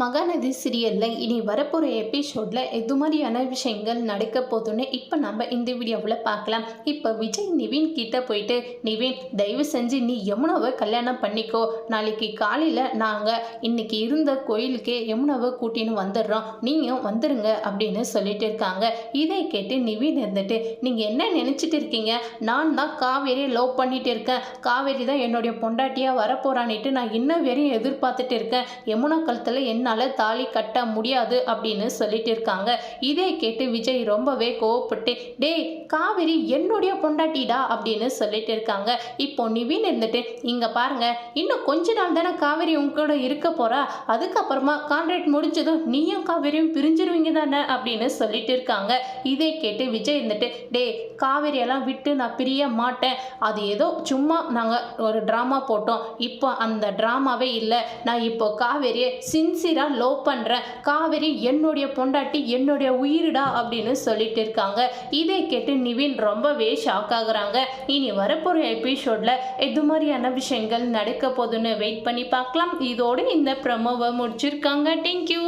மகாநதி சீரியலில் இனி வரப்போகிற எபிசோடில் எது மாதிரியான விஷயங்கள் நடக்க போகுதுன்னு இப்போ நம்ம இந்த வீடியோவில் பார்க்கலாம். இப்போ விஜய் நிவின் கிட்ட போயிட்டு நிவின் தயவு செஞ்சு நீ யமுனாவை கல்யாணம் பண்ணிக்கோ. நாளைக்கு காலையில் நாங்கள் இன்னைக்கு இருந்த கோயிலுக்கே யமுனாவை கூட்டின்னு வந்துடுறோம். நீங்கள் வந்துடுங்க அப்படின்னு சொல்லிட்டு இருக்காங்க. இதை கேட்டு நிவின் இருந்துட்டு நீங்கள் என்ன நினச்சிட்டு இருக்கீங்க? நான் தான் காவேரி லவ் பண்ணிட்டு இருக்கேன். காவேரி தான் என்னுடைய பொண்டாட்டியாக வரப்போறான்னுட்டு நான் இன்ன வரையும் எதிர்பார்த்துட்டு இருக்கேன். யமுனா கழுத்தில் என்னால் தாலி கட்ட முடியாது அப்படின்னு சொல்லிட்டு இருக்காங்க. இதை கேட்டு விஜய் ரொம்பவே கோவப்பட்டு டேய் காவேரி என்னுடைய பொண்டாட்டிடா? அப்படின்னு சொல்லிட்டு இருக்காங்க. இப்போ நிவின் இருந்துட்டு இங்கே பாருங்க இன்னும் கொஞ்ச நாள் தானே காவேரி உங்க கூட இருக்க போறா? அதுக்கப்புறமா கான்ட்ராக்ட் முடிஞ்சதும் நீயும் காவிரியும் பிரிஞ்சிருவீங்க தானே? அப்படின்னு சொல்லிட்டு இருக்காங்க. இதை கேட்டு விஜய் இருந்துட்டு டேய் காவிரியெல்லாம் விட்டு நான் பிரிய மாட்டேன். அது ஏதோ சும்மா நாங்கள் ஒரு ட்ராமா போட்டோம். இப்போ அந்த ட்ராமாவே இல்லை. நான் இப்போ காவேரியை நான் லவ் பண்ணுறேன் காவேரி என்னுடைய பொண்டாட்டி என்னுடைய உயிரிடா அப்படின்னு சொல்லிட்டு இருக்காங்க. இதை கேட்டு நிவின் ரொம்பவே ஷாக் ஆகுறாங்க. இனி வரப்போகிற எபிசோடில் எது மாதிரியான விஷயங்கள் நடக்க போகுதுன்னு வெயிட் பண்ணி பார்க்கலாம். இதோடு இந்த ப்ரமோவை முடிச்சிருக்காங்க. தேங்க்யூ